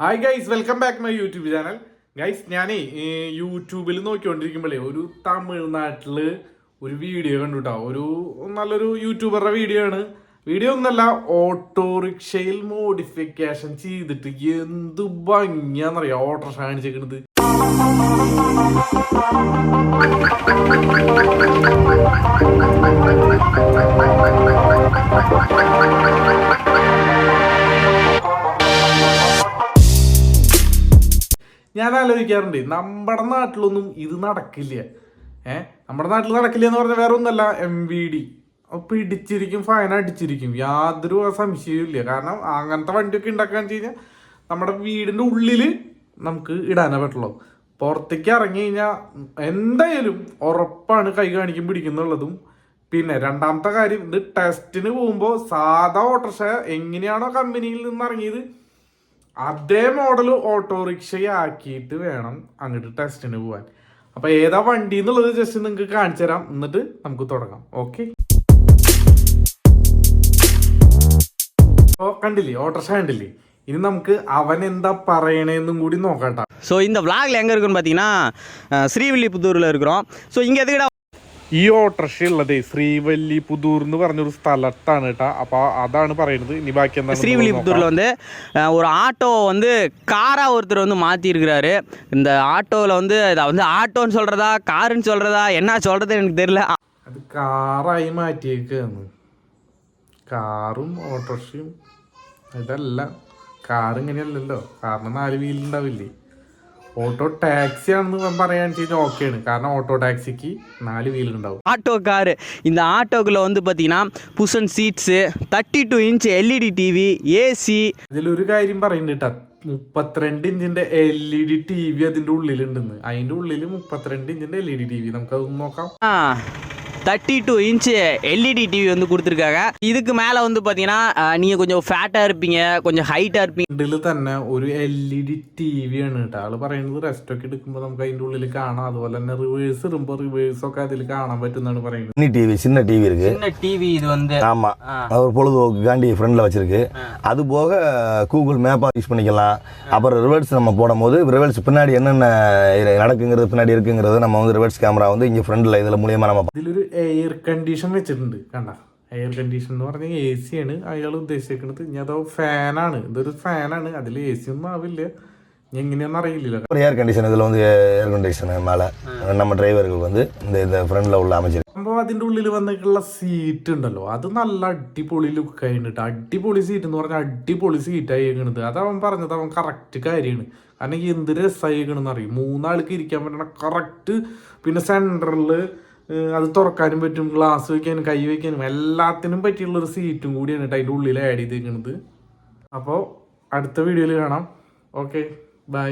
Hi guys welcome back my YouTube channel guys ഞാനേ യൂട്യൂബിൽ നോക്കിക്കൊണ്ടിരിക്കുമ്പോഴേ ഒരു തമിഴ്നാട്ടിൽ ഒരു വീഡിയോ കണ്ടു കേട്ടോ ഒരു നല്ലൊരു യൂട്യൂബറുടെ വീഡിയോ ആണ്. വീഡിയോ ഒന്നല്ല ഓട്ടോറിക്ഷയിൽ മോഡിഫിക്കേഷൻ ചെയ്തിട്ട് എന്ത് ഭംഗിയാന്നറിയാം? ഓട്ടോറിക്ഷ കാണിച്ചേക്കണത്. ഞാൻ ആലോചിക്കാറുണ്ട് നമ്മുടെ നാട്ടിലൊന്നും ഇത് നടക്കില്ല. ഏ നമ്മുടെ നാട്ടിൽ നടക്കില്ല എന്ന് പറഞ്ഞാൽ വേറെ ഒന്നല്ല എം വി ഡി പിടിച്ചിരിക്കും ഫൈൻ അടിച്ചിരിക്കും. യാതൊരു സംശയവും ഇല്ല. കാരണം അങ്ങനത്തെ വണ്ടിയൊക്കെ ഉണ്ടാക്കാൻ വെച്ച് കഴിഞ്ഞാൽ നമ്മുടെ വീടിന്റെ ഉള്ളിൽ നമുക്ക് ഇടാനേ പറ്റുള്ളൂ. പുറത്തേക്ക് ഇറങ്ങി കഴിഞ്ഞാൽ എന്തായാലും ഉറപ്പാണ് കൈ കാണിക്കും പിടിക്കുന്നുള്ളതും. പിന്നെ രണ്ടാമത്തെ കാര്യം ഇത് ടെസ്റ്റിന് പോകുമ്പോൾ സാധാ ഓട്ടോറിക്ഷ എങ്ങനെയാണോ കമ്പനിയിൽ നിന്ന് ഇറങ്ങിയത്? അതേ മോഡൽ ഓട്ടോറിക്ഷയാക്കിയിട്ട് വേണം അങ്ങോട്ട് ടെസ്റ്റിന് പോവാൻ അപ്പൊ ഏതാ വണ്ടി എന്നുള്ളത് ജസ്റ്റ് നിങ്ങൾക്ക് കാണിച്ചു തരാം എന്നിട്ട് നമുക്ക് തുടങ്ങാം ഓക്കെ ഓ കണ്ടില്ലേ ഓട്ടോറിക്ഷ കണ്ടില്ലേ ഇനി നമുക്ക് അവൻ എന്താ പറയണേന്നും കൂടി നോക്കട്ടാ ஸோ இந்த vlogல எங்கே இருக்குன்னு பார்த்தீங்கன்னா அஹ், ஸ்ரீவில்லிபுத்தூரில் இருக்கிறோம் ஸோ இங்கே எதுக்குடா ഈ ഓട്ടോറിക്ഷ ഉള്ളത് ശ്രീവല്ലി പുതൂർ എന്ന് പറഞ്ഞൊരു സ്ഥലത്താണ് കേട്ടാ അപ്പൊ അതാണ് പറയുന്നത് ഇനി ബാക്കി എന്താ ஸ்ரீவில்லிபுத்தூரில் வந்து அஹ், ஒரு ஆட்டோ வந்து காராக ஒருத்தர் வந்து மாற்றிருக்கிறாரு இந்த ஆட்டோவில் வந்து இதை வந்து ஆட்டோன்னு சொல்கிறதா காருன்னு சொல்கிறதா என்ன சொல்கிறது எனக்கு தெரியல അത് കാറായി മാറ്റിയേക്കാണ് കാറും ഓട്ടോറിക്ഷയും ഇതല്ല കാർ ഇങ്ങനെയല്ലല്ലോ കാറിന് നാല് വീലുണ്ടാവില്ലേ ഓട്ടോ ടാക്സി ആണെന്ന് പറയാൻ കഴിഞ്ഞാൽ ഓക്കെയാണ് കാരണം ഓട്ടോ ടാക്സിക്ക് നാല് വീലുണ്ടാവും ஆட்டோ காரு இந்த ஆட்டோக்குள்ளே வந்து பார்த்தீங்கன்னா புஷன் seats thirty two inch LED TV AC ഇതിലൊരു കാര്യം പറയുന്നുണ്ട് കേട്ടോ മുപ്പത്തിരണ്ട് ഇഞ്ചിന്റെ L E D T V അതിന്റെ ഉള്ളിലുണ്ടെന്ന് അതിന്റെ ഉള്ളിൽ മുപ്പത്തിരണ്ട് ഇഞ്ചിന്റെ L E D T V നമുക്കതൊന്ന് നോക്കാം thirty two inch LED TV வந்து கொடுத்துருக்காங்க இதுக்கு மேலே வந்து பார்த்தீங்கன்னா நீங்கள் கொஞ்சம் ஃபேட்டாக இருப்பீங்க கொஞ்சம் ஹைட்டாக இருப்பீங்க ഇതിൽ തന്നെ ഒരു L E D T V ആണ് കേട്ടോ ആള് പറയുന്നത് റെസ്റ്റ് ഒക്കെ എടുക്കുമ്പോൾ നമുക്ക് അതിന്റെ ഉള്ളിൽ കാണാം അതുപോലെ തന്നെ റിവേഴ്സ് ഇടുമ്പോൾ റിവേഴ്സ് ഒക്കെ അതിൽ കാണാൻ പറ്റുന്നതാണ് പറയുന്നത് மினி டிவி சின்ன டிவி இருக்கு சின்ன டிவி இது வந்து ஆமா அது ஒரு பொழுதுபோக்குக்காண்டி ஃப்ரெண்ட்ல வச்சிருக்கு அது போக கூகுள் மேப்பா யூஸ் பண்ணிக்கலாம் அப்புறம் ரிவர்ஸ் நம்ம போடும் போது ரிவர்ஸ் பின்னாடி என்னென்ன இது நடக்குங்கிறது பின்னாடி இருக்குங்கிறது நம்ம வந்து ரிவர்ஸ் கேமரா வந்து இங்க ஃப்ரண்ட்ல இதுல மூலியமா நம்ம ഇതിലൊരു എയർ കണ്ടീഷൻ വെച്ചിട്ടുണ്ട് കണ്ട എയർ കണ്ടീഷൻ എന്ന് പറഞ്ഞാൽ എ സി ആണ് അയാൾ ഉദ്ദേശിക്കുന്നത് ഇനി അതോ ഫാനാണ് ഇതൊരു ഫാനാണ് അതിൽ എ സി ഒന്നും ആവില്ല ഇനി എങ്ങനെയാണെന്ന് അറിയില്ല ஒரு ஏர் கண்டிஷன் இதுல வந்து ஏர் கண்டிஷன் மேல நம்ம டிரைவர்கள் வந்து இந்த இந்த ஃப்ரண்ட்ல உள்ள அமைச்சிருக்கு സംഭവം അതിന്റെ ഉള്ളിൽ വന്നിട്ടുള്ള സീറ്റ് ഉണ്ടല്ലോ അത് നല്ല അടിപൊളി ലുക്ക് കഴിഞ്ഞിട്ട് അടിപൊളി സീറ്റ് എന്ന് പറഞ്ഞാൽ അടിപൊളി സീറ്റ് ആയിരിക്കണത് അത് അവൻ പറഞ്ഞത് അവൻ കറക്റ്റ് കാര്യമാണ് കാരണം എന്ത് രസമായിരിക്കണമെന്ന് അറിയും മൂന്നാൾക്ക് ഇരിക്കാൻ പറ്റണ കറക്റ്റ് പിന്നെ സെൻറ്ററിൽ അത് തുറക്കാനും പറ്റും ഗ്ലാസ് വെക്കാനും കൈ വെക്കാനും എല്ലാത്തിനും പറ്റിയുള്ളൊരു സീറ്റും കൂടിയാണ് കേട്ടോ അതിന്റെ ഉള്ളിൽ ആഡ് ചെയ്തിരിക്കുന്നത് അപ്പോൾ അടുത്ത വീഡിയോയിൽ കാണാം. Okay bye